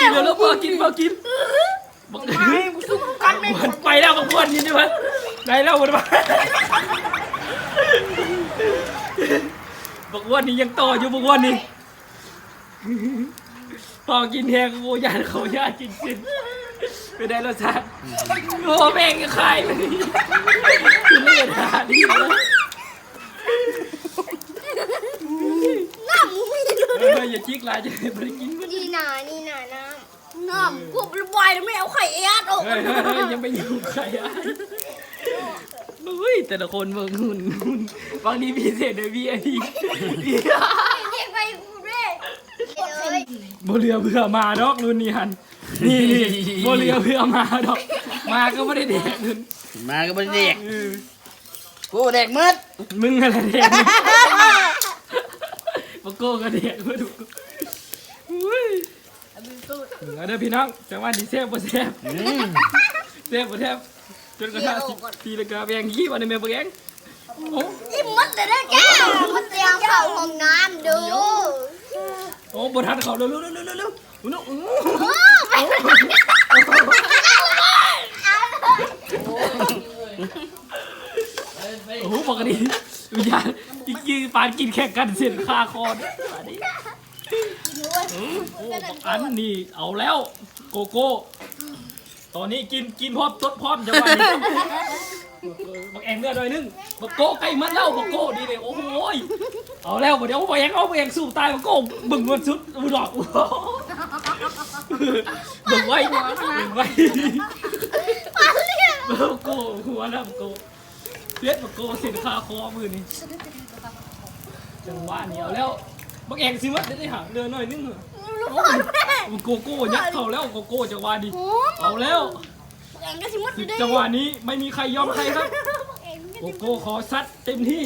กินเร็วแล้วพอกินพอกินบอกไปสู้กันไม่มันไปแล้วบอกวนกินใช่ไหมไหนแล้วมันมาบอกวนนี่ยังโตอยู่บอกวนนี่พอกินแทงโอ้ยานเขาญาติกินสิไปได้รสชาติโอ้แม่งคายมันนี่คือไม่ได้ทานนี่เลยน้ำมึงไม่ได้ดูเอออย่าจิกลายจะไม่ได้กินมันนี่นานี่นาน้ำ น้ำกูระบายแล้วไม่เอาไข่เอ็ดออกเฮ้ยเฮ้ยเฮ้ยยังไม่อยู่ใครอะเฮ้ยแต่ละคนเบิ่งหุ่นหุ่นบางทีพิเศษเลยพี่ไอ้พี่เรียกไปกูด้วยเลยโบเรือเพื่อมาดอกรุ่นนี้หันนี่นี่โบเรือเพื่อมาดอก มาก็ไม่ได้แดกนุ่นมาก็บ่ได้เด็กเออกูเด็กมืดมึงอะไรแดกปะโก้ก็แดกมาดูอุ้ย เอาเด้อพี่น้องจังหวะดีเซฟบ่เซฟอืมเซฟบ่เซฟจนกระทั่งสิตีละกาแบงยี่วันในแม่บ่แกงโอ้อิ่มมันแต่ได้แก้วมันเตรียมเข้าห้องน้ำดูโอ้บ่ทันเขาเร็วเร็วเร็วเร็วเร็วเร็วเร็วโอ้ไปโอ้โหปกติวิญญาณจริงๆปานกินแข่งกันเส้นคาคอเนี่ ยปานนี้โอ้บักอันนี่เอาแล้วโกโก้ ตอนนี้กินกินพร้อมทดพร้อมจังหวะนี้บักแองเลือดหน่อยนึงบักโก้ใกล้มัดแล้วบักโก้ดีเลยโอ้โหยเอาแล้วเดี๋ยวบักแองเอาบักแองสู้ตายบักโก้บึงมันสุดอุดอกโอ้โหบึงไว้บึงไว้บักโก้หัวแล้วบักโก้เลียดบักโก้เส้นคาคอมือนี่จังหวะนี้เอาแล้ว บักแองซิมัดได้หาเดินหน่อยนึงเหรอโกโก้ยัดเข้าแล้วโกโก้จังหวะนี้เอาแล้วเองก็สิมุดอยู่ได้จังหวะนี้ไม่มีใครยอมใครครับโกโก้ขอซัดเต็มที่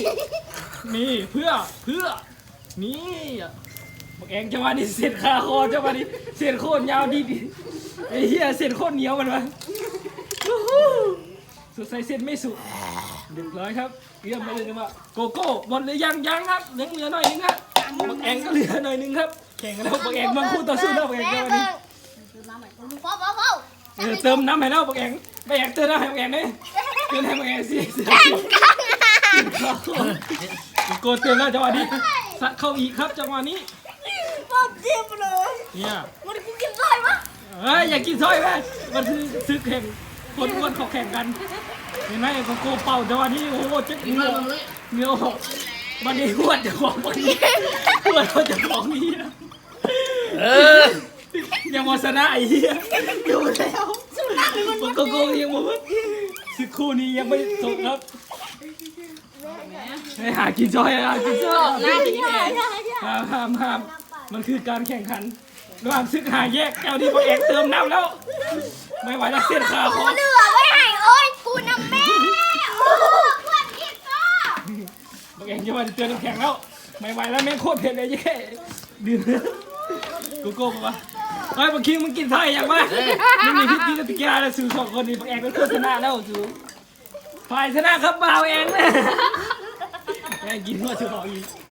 นี่เพื่อเพื่อ นี่บอกเองจังหวะนี้เสียดขาคอจังหวะนี้เสียดโคตรยาวดีดีไอ้เหี้ยเสียดโคตรเหนียวมันวะวู้ฮู้สุดใส่เส้นไม่สุดเรียบร้อยครับเยี่ยมไปเลยนะว่าโกโก้หมดเลยยังยังครับยังเหลือหน่อยนึงครับ บอกเองก็เหลือหน่อยนึงครับแข่งกันแล้วบอกเองมันคู่ต่อสู้แล้วบอกเองจังหวะนี้พ่อพ่อพ่อเออเติมน้ำให้เราบักแองบักแองเติมน้ำให้บักแองเลยเติมให้บักแองสิเโกดเติมแล้วจังหวะนี้สัดเข้าอีกครับจังหวะนี้พ่อเจ็บเลยเนี่ยมันกูกินได้ปะเฮ้ยอย่ากินซอยแม่มันคือซื้อแข่งคนอ้วนเขาแข่งกัน เห็นไหมของโกเป่าจังหวะนี้โอ้โหเจ็บเหงื่อเหงื่อหก มันได้หวดจะของมันนี้หวดเขาจะของนี้นะเออยังมอสนะไอ้เหี้ยอยู่แล้วมันโกโก้ยังมาสึกคู่นี้ยังไม่จบครับให้หากินซอยหากินซอยห้ามห้ามห้ามมันคือการแข่งขันระหว่างซึกหาแยกแก้วที่พอเอกเติมน้ำแล้ว ไม่ไหวแล้วเสียดขาคอเหลือไว้ให้โอ้ยกูน้ำแม่โอ้เพื่อนพี่ก็ พอเอก จะมาเตือนน้ำแข็งแล้ว ไม่ไหวแล้วแม่งโคตรเผ็ดเลยแย่ดื่มกูโก้ปะเฮ้ยบางคิงมึงกินไทยอย่างวะมึงมีพิธีกติกาแล้วสู่สองคนนี้พอเอกเป็นคนชนะแล้วสู่ฝ่ายชนะครับบ่าวเองนะแม่งกินหัวจะบอกอีก